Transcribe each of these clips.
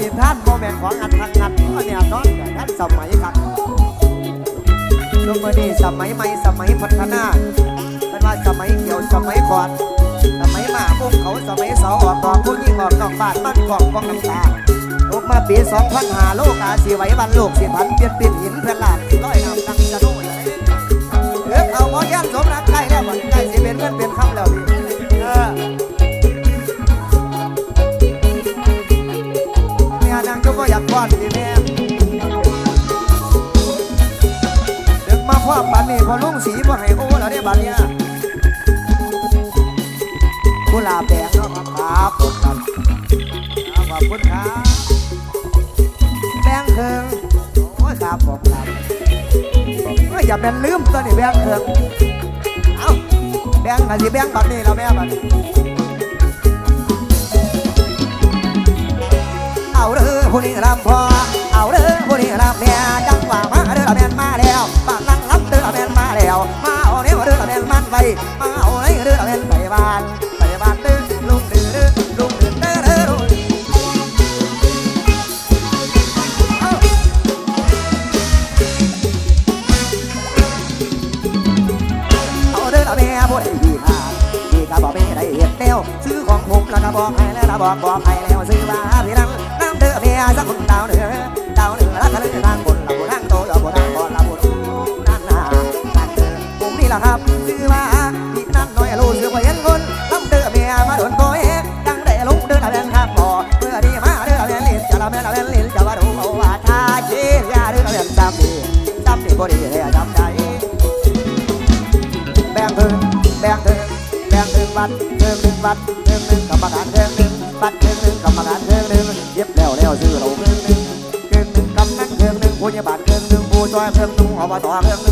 นิทานโมเมนต์ของอันทางงัดก็เนี่ยนอนแต่ท่านสมัยกันช่วงนี้สมัยใหม่สมัยพัฒนาเป็นว่าสมัยเกี่ยวสมัยก่อนสมัยหมาพุ่งเขาสมัยเสาออกดอกผู้ยิ่งออกนอกบ้านบ้นของกองน้ำตาลูกมาปีสองพันหาโลกาสีไหววันโลกสีพันเปลี่ยนปิ่นหินเพื่อนหลานร้อยน้ พ่อปันนี่พอลุงสีบ่ให้โอ้แล้วเนี่ยบัดเนี่ยกุหลาบแดงเนาะครับครับครับขอบคุณครับแบงเคิงโอ้ยครับผมครับอย่าเป็นลืมตัวนี่แบงเคิงเอ้าแบงค์มาสิแบงค์แบบนี้เราแม่บัดนี้เอาเด้อผู้นี้รำพอเอาเด้อผู้นี้รำแม่จัง บ่ดีเลยจำใจแบ่งถึงแบ่งถึงแบ่งถึงบัดถึงหนึ่งบัดถึงหนึ่งกรรมการเทิงหนึ่งบัตรเทิงหนึ่งกรรมการเทิงหนึ่งเย็บแล้วแล้วซื้อเราเทิงหนึ่งเทิงหนึ่งกำนันเทิงหนึ่งผู้ใหญ่บ้านเทิงหนึ่งผู้ช่วยเทิงหนึ่งอบตเทิงหนึ่ง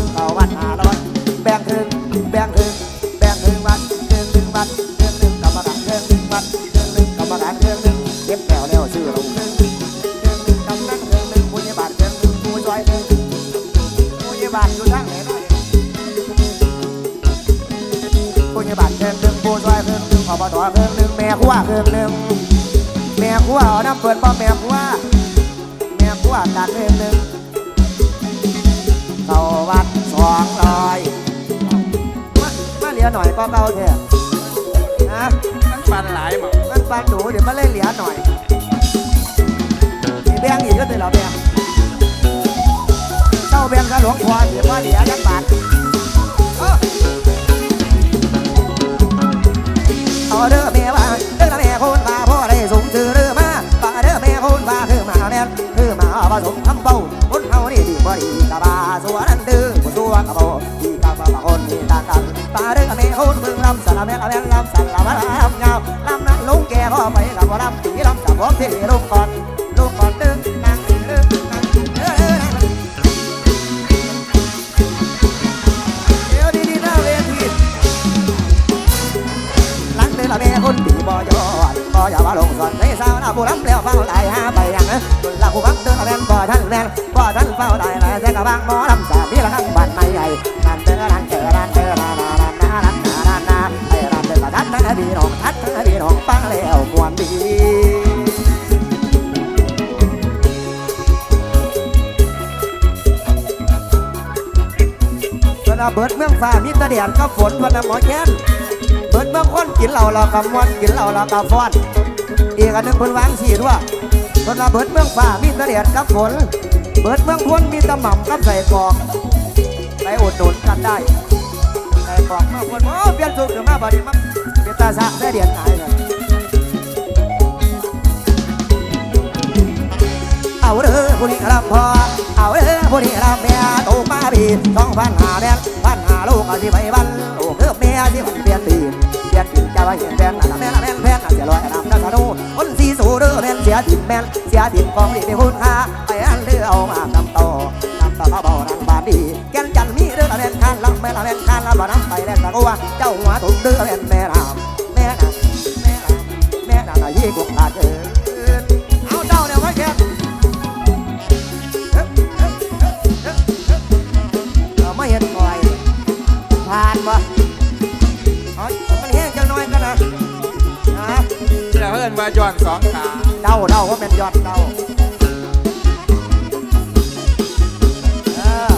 บ้านเครื่องหนึ่งผู้ช่วยเครื่องหนึ่งขอบตเครื่องหนึ่งแม่ครัวเครื่องหนึ่งแม่ครัวเอาน้ำเปิดบ่แม่ครัวแม่ครัวตักเครื่องหนึ่งเข้าวัดสองร้อยมามาเหลือหน่อยก็เก่าเถอะนะมันปันหลายหมอมันปานหนูเดี๋ยวมาเล่นเหลือหน่อยมีแบงค์อีกก็เลยเหรอแบงค์เจ้าแบงค์กับหลวงพ่อเดี๋ยวว่าเหลือยักบาทเออ เอาเด้อแม่ว่าเด้อแม่คนว่าพ่อได้สูงชื่อเด้อมาว่าเด้อแม่คนว่าคือมาแม่คือมาผสมคำเบาคนเฮานี่ดีบ่ดีกะบาสัวนั่นดื้อบ่สัวกะบ่ดีกะบ่มาคนนี่ตางกันว่าเด้อแม่คนมึงลำสละแม่ละแม่ลำสันละว่าลำยาวลำนั้นลุงแกพ่อไปกับบ่ลำที่ลำจะบบ่ที่ ผู้รับแล้วเฝ้าได้หาไปยังเอ้ยคนละผู้ฟังเดินแม่นบ่ท่านแม่นบ่ท่านเฝ้าได้แล้วแต่กะบางหมอลำสาพี่ละข้างบ้านไม่ใหญ่นั่นเดินนั่นเจอนั่นเจอนานานานานานานาไอ้รำเดินละทัดนะพี่น้องทัดนะพี่น้องฟังแล้วมวนดีเพิ่นเบิดเมืองฟ้ามีตะเดียนกับฝนเพิ่นเอาหมอแค้นเปิดเมืองคนกินเหล้าเรากับมวนกินเหล้าเรากับฟ้อน อีกอันหนึงเพิ่นวางสีด้วยเพิ่นเบิดเมืองฟ้ามีตะเดียดกับฝนเบิดเมืองพ้นมีตะหม่ำกับใส่กอกไปอุดหนุนกันได้ใส่กอกเมื่อพ้นโอ้เปลี่ยนสูตรขึ้นมาบัดนี้มันเป็นตาสะได้เดียนไหนเลยเอาเด้อผู้นี้รับพอเอาเด้อผู้นี้รับแม่ตกมาบีสองพันหาแม่พันหาลูกก็สิไปบันลูกเด้อแม่สิมันเปลี่ยนตีนเปลี่ยนถิ่นจะว่าเห็นแฟนน่ะแม่นแม่นแฟนน่ะเสียลอยน้ำตาสนุคน สีสูเด้อแม่นเสียดินแม่นเสียดินของดีมีคุณค่าไปอันเด้อเอามาน้ำโตน้ำตาเขาเบาน้ำบาดดีแก่นจันมีเรื่อละแม่นคานลำแม่ละแม่นคานลำบ่น้ำไปแลกตะกัวเจ้าหัวถุงเรื่อแม่นแม่ อามันแห้งจังน้อยกันนะนะเพื่อนว่าย้อนสองขาเดาเดาว่าเป็นยอดเดาเออ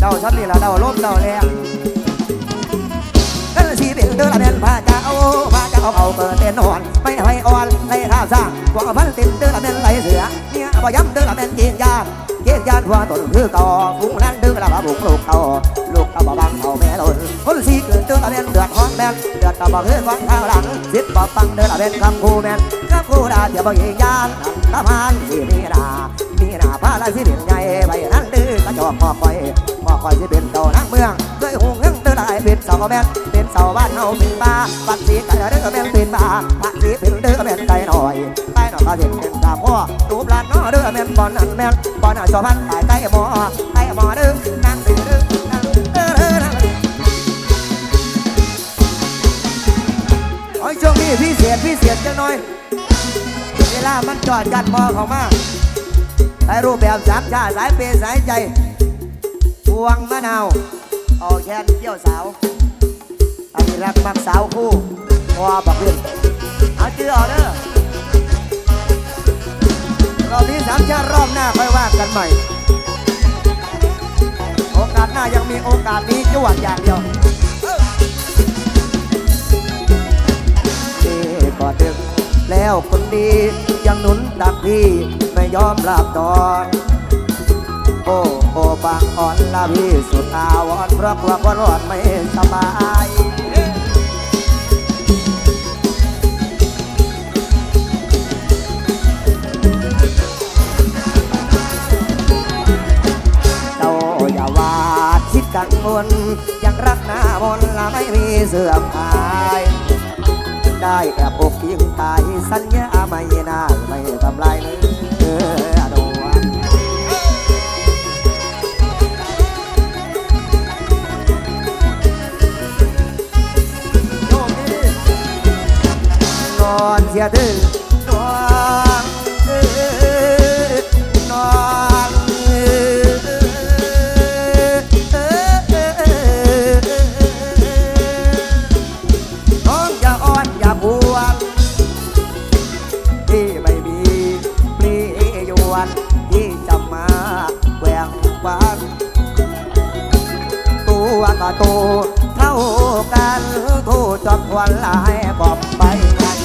เดาชั้นนี่ละเดาล้มเดาแรงกันสีเป็นเดือละเป็นพาเจ้าพาเจ้าเอาเปิดเต้นนอนไม่ให้อ่อนในข้าวสร้างกว่าพันติดเดือละเป็นไหลเสือเนี่ยบ่ย้ำเดือละเป็นกินยาน เกียนยานหัวต้นคือต่อกุ้งนั้นดือละบ่บุกลูกเขาลูกเขาบ่บังเขาแม่ล้นคนสีเกิดเดือละเป็นเดือดฮ้อนแม่นเดือดก็บ่คือของข้าวหลังสิบบ่ฟังเดือละเป็นคำคู่แม่นคำคู่ดาเดียวบ่ยิงยานตะพานสีมีนามีนาพาละสิเป็นใหญ่ใบนั้นดื้อกระจอกพอคอยพอคอยสิเป็นเจ้านักเมืองด้วยหงเงิงเดือละเป็นเสาแม่นเป็นเสาบ้านเฮาเป็นบ้าปัดสีไก่เด้อแม่นเป็นบ้าปัดสีเป็นเด้อแม่นไก่หน่อยไก่หน่อยก็เห็นเป็น รูปหลานนอเด้อแม่นบอนนั่นแม่นบอนอะชาวบ้านไก่ไก่หมอไก่หมอเด้อนั่งตื่นเด้อนั่งเด้อเด้อนั่งโอ้ยช่วงนี้พี่เสียดพี่เสียดจังหน่อย เวลามันจอดกันมอเขามาไอ้รูปแบบสามชาสายเปยสายใจพวงมะนาวออกแขนเที่ยวสาวอันนี้รักมักสาวคู่พอบักเพื่อน รอบนี้สามชาติรอบหน้าค่อยว่ากันใหม่ โอกาสหน้ายังมีโอกาสนี้จวดอย่างเดียวที่ก็ดึกแล้วคนดียังหนุนดักพี่ไม่ยอมหลับนอนโอ้โอ้บางอ่อนละพี่สุดอาวรณ์เพราะความร้อนไม่สบาย กังวลยังรักหน้ามนละไม่มีเสื่อมคลายได้แอบอกยิงตายสัญญาไม่นานไม่ทำลายเนื้อดวนโยมนี่นอนเสียดื้ ก็โตเท่ากันผู้จอบควันลายบอบไปกัน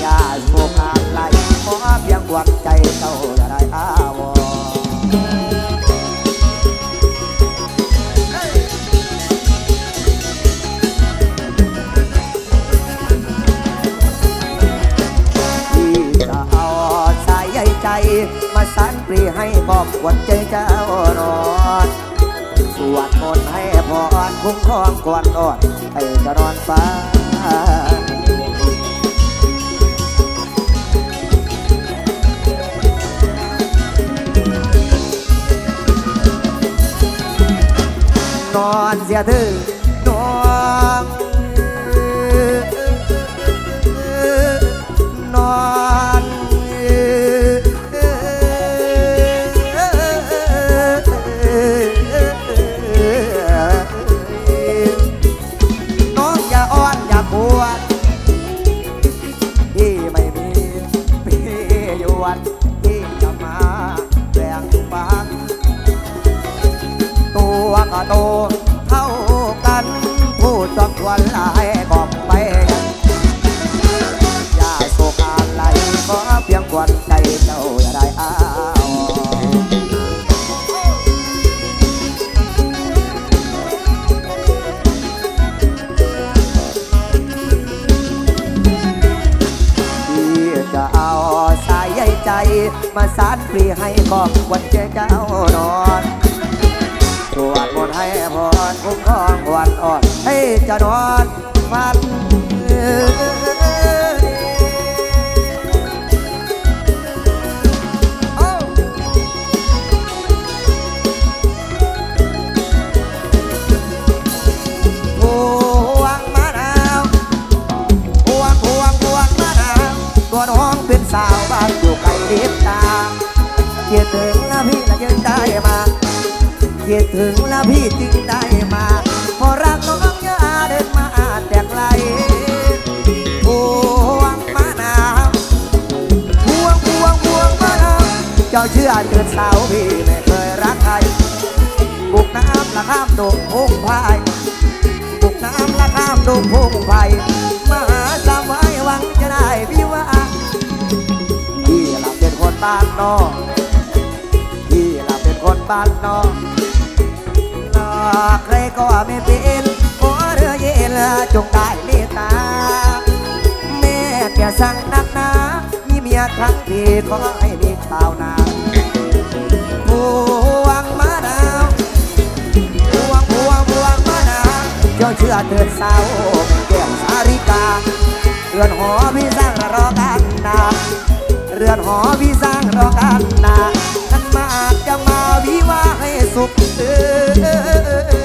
อย่าโศกอะ คุ้มครองกวนอ่อนให้จะนอนฟ้าอนอนเสียเธอ โต เท่ากันพูดจบวนลายกอบไปอย่าโศกอะไรขอเพียงควรใจเจ้าอย่าได้อ้าวที่จะเอาสายใยใจ มาสานปรีให้บอกวันเจ้าเจ้านอน พรคุ้มครองวันอ่อนให้จะนอนำละข้ามดงพุ่งพายมาหาสาวไว้หวังจะได้พี่ว่าพี่ละเป็นคนบ้านนอกพี่ละเป็นคนบ้านนอกนอกใครก็ไม่เป็นขอเรือเย็นจงได้เมตตา แม่แกสั่งนักหนามีเมียทั้งทีขอให้มีข่าวนาพว จ้าเชื่อเตือนสาวแก้วสาริกา เรือนหอพี่สร้างรอกันนาเรือนหอพี่สร้างรอกันนาขันมากจะมาวิวาให้สุขเออ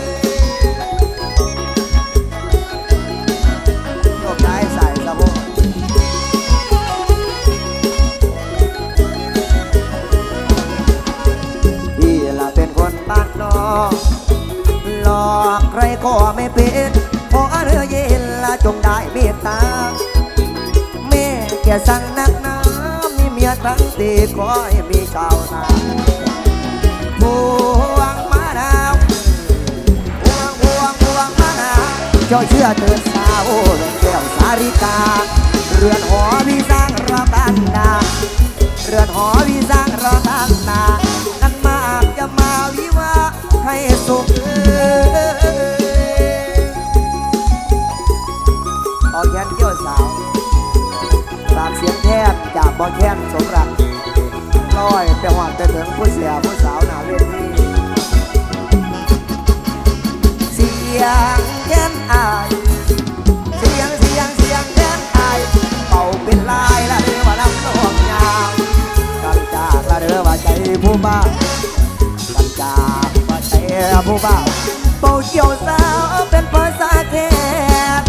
ม่แกสั่งนักน้ำมีเมียทั้งตีขอให้มีชาวนาพวงมะนาวพวงพวงพวงมะนาวเจ้าเชื่อเตือสาวเรืองแก้วสาริกา เรือนหอพี่สร้างรอกันนาเรือนหอวิสร้างรอตั้งนานนั่นมากจะมาวิวาให้สุข บอแคนสมรักลอยไปหอดไปถึงผู้เสียผู้สาวหนาเวทีเสียงแค้นอายเสียงเสียงเสียงแค้นไอายเป่าเป็นลายละเรือว่าลำนองยาวกันจากละเรือว่าใจผู้บ้ากันจากว่าใจผู้บ้าเป่าเกี่ยวสาวเป็นภาษาแค้น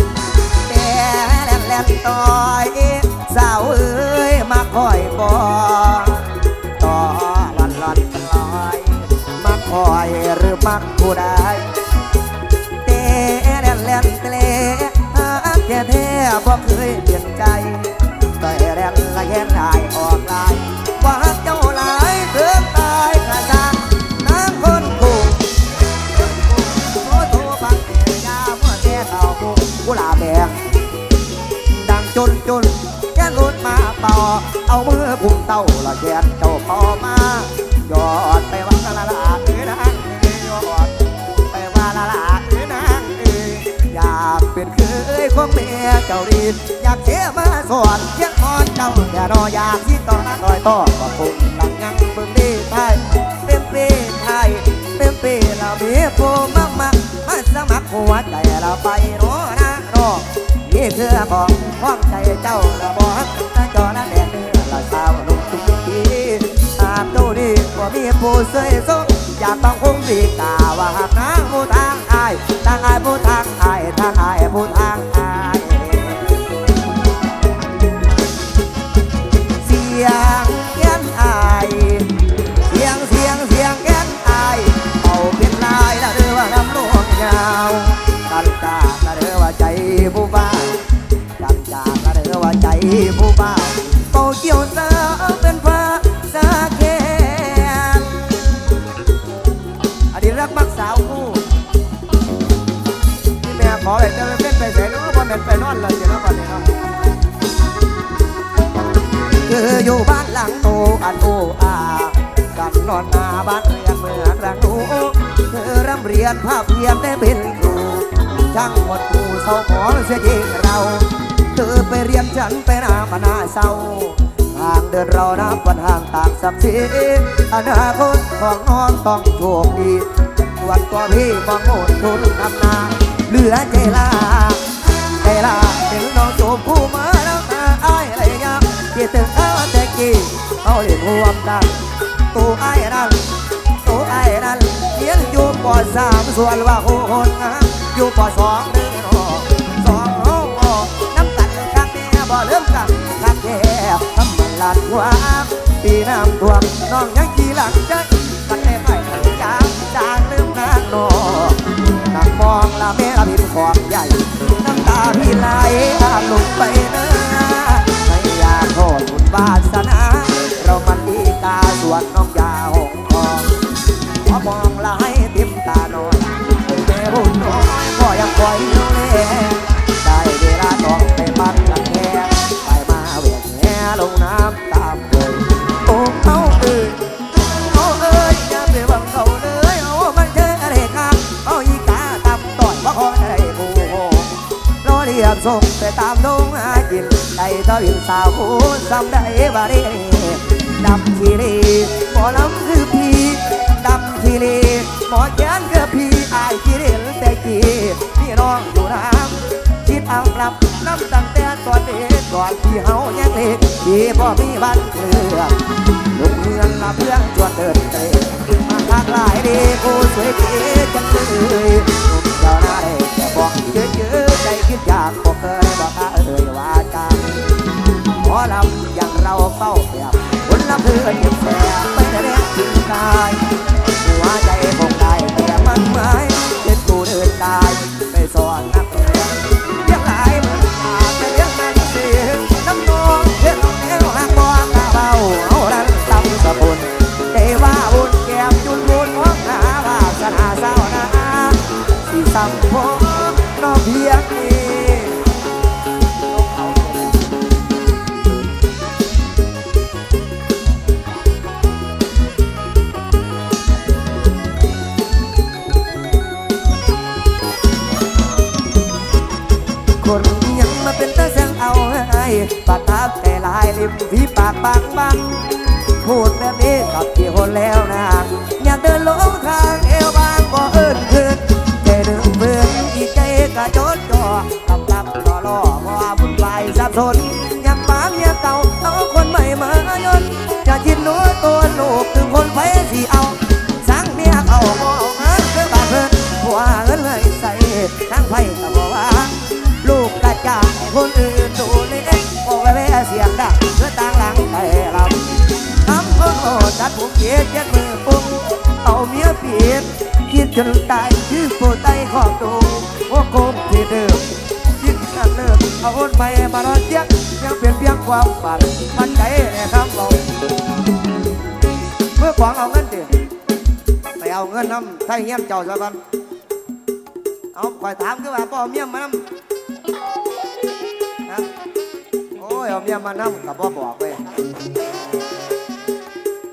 แต่แล่นแล่นต่อย บอต่อลันลันลอยมาคอยหรือมักผู้ใดเตะแล่นแล่นเตะหาแค่แท้บ่เคยเปลี่ยนใจต่อยแล่นละแค่ได้ออกลายว่าหักเจ้าหลายเกินตายขาดจาน้ำคนกูโทโทบังเตียาเมื่อแก่เต่าบุกกุลาบแดงดังจนจน ของเมียเจ้าดีอยากเชื่อมาสอนเชียงมอนเจ้าอย่ารออยากที่ต่อนั้นต่อยต่อก็คงตั้งยังเบิ่งดีไทยเป็นปีไทยเป็นปีเรามีผู้มากมากมาสมัครหัวใจเราไปโน่นะโน่นี่คือของของใจเจ้าราบอกถ้าจอนั้นแดงเนื้อละสาวนุ่มทุกทีตามเจ้าดีว่ามีผู้เสยสงอยากต้องคงดีกา อนเลยเดี๋ยวแล้ววันนี้เนาะคืออยู่บ้านหลังโตอันโออากันนอนหน้าบ้านเรียนเมือครั้งหนูเธอร่ำเรียนภาพเพียนได้เป็นครูช่างหมดครูเศร้าหมอเสียยิงเรา เธอไปเรียนฉันไปหน้ามาหน้าเศร้าทางเดินเรานับวันห่างต่างสักทีอนาคตของน้องต้องโชคดีวันตัวพี่มองโหดทุนทำนา เหลือใจลา ลาเห็นน้องจูบผู้มาแล้วตาอ้ายอะไรยามคิดถึงเขาแต่กี้เขาเรียนรวมกันตัวอ้ายนั่นตัวอ้ายนั่นเรียนอยู่ปสามส่วนว่าคนงามอยู่ปสองเด้อน้องสองห้องน้ำกันข้างแน่บ่เริ่มกันข้างแก่ทำมันลาดหัวปีน้ำท่วมน้องยังขี่หลังใจกันได้ไปทางจางลืมนางนอกนั่งมองละแม่ละพินของใหญ่ พี่ไหลอาบลงไปเนื้อไม่อยากโทษบุญวาสนา เรามันดีกาสู่วนน้องยาหงทองขอมองละให้ติมตาหน่อยแม่บุญน้อยก็ยังคอยอยู่ เท่าอยู่สาวผู้ซ้ำได้บารีดำทีรีหมอลำคือพี่ดำทีรีหมอแขนคือพี่อายทีรีแต่กี้พี่น้องอยู่น้ำคิดเอากลับน้ำตั้งแต่ตอนเด็กก่อนที่เฮาแยังเล็กที่พ่มีบ้านเกลือลูกเมืองละเพื่อนชวนเดินเตะมาทางหลายดีกูสวยดีจังเลย ปากทับแต่ลายริมฝีปากบางบางพูดแบบนี้กับที่คนแล้วนะอยากเดินลงทาง นตายคือโปไตขอบดูว่าโกงที่เดิมคิดกันเลิกเอาคนไปมารอเจียกยังเปลี่ยนเพียงความฝันมันใจในคำเราเมื่อขวางเอาเงินเดือไปเอาเงินน้ำไทยเงี้ยมเจ้าซะก่อนเอาคอยถามคือว่าพ่อเมียมมานำนะโอ้ยเอาเมียมมาน้ำกับพ่อบอกเว้ย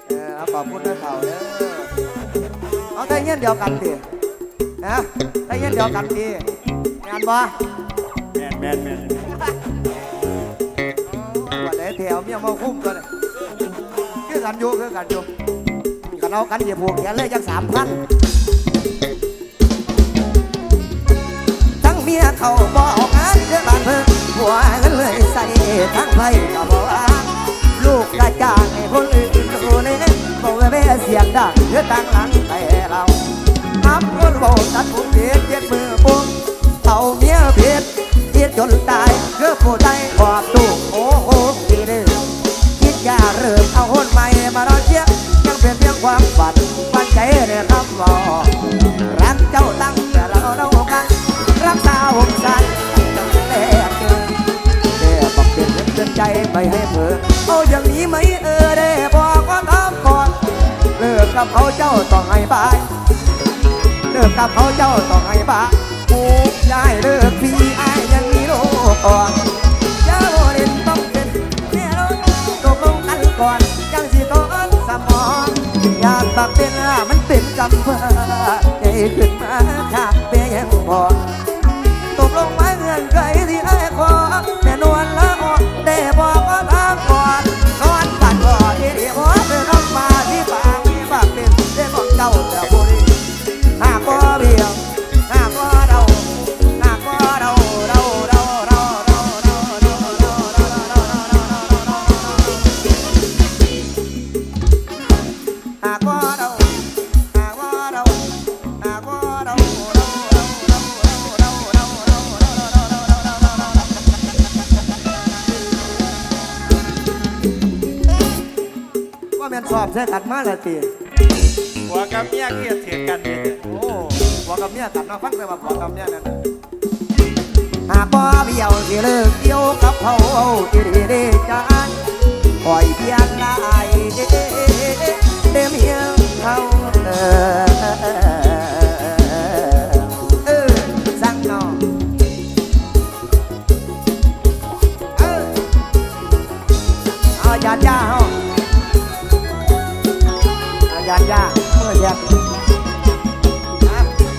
เออเอาขอบคุณนะเถ่าเด้อ เอาไทยเงี้ยเดียวกันดินะไทยเงี้ยเดียวกันดิงานบ่แมนแมนแมนวันไหนแถวเมียมาคุ้มกันเลยคือกันอยู่คือกันอยู่กันเอากันเหยียบหัวแขนเลยจังสามพันทั้งเมียเขาบอกงานเดือนบ้านเพิ่นหัวเงินเลยใส่ทั้งไพ่ก็บอกว่าลูกกระจ่างให้คนอื่นดูเนี่ย บอกว่าแม่เสียงดังเดือตั้งหลังแต่เราทับคนบอกตัดผมเพียเย็ดมือปุ่มเอาเมียเพียเพียจนตายเพื่อผู้ใจขอบตูโอ้โหดีเด้อคิดอยาเริ่มเอาคนใหม่มารอเชียยังเป็นเพียงความฝันฝันใจเนี่ยครับบอกรักเจ้าตั้งแต่เราเรากันรักษาหงสันจังแลกเกินแด่บอกเป็นเงินเตือนใจไม่ให้เผลอเอาอย่างนี้ไหมเออได้ กับเขาเจ้าต้องให้บายเลิกกับเขาเจ้าต้องให้บายกูยายเลิกพี่อายยังมีโลกก่อนเจ้าเรียนต้องเป็นแม่เราตกลงกันก่อนยังสิต้อนสมองอยากบักเป็นอะมันเป็นกำเพื่อ แม่นสอบแท้กันมาละตีหัวกับเมียเกลียดเถียงกันเนี่ยโอ้หัวกับเมียกัดเนาะฟังแต่ว่าหัวกับเมียนั่นหากว่าเบี้ยวสิเลิกเกี่ยวกับเขาที่ด็ด้จานคอยเพียนลายเด้เด้เมียเขาเออสั่งนอเอออาจารย์ ย่า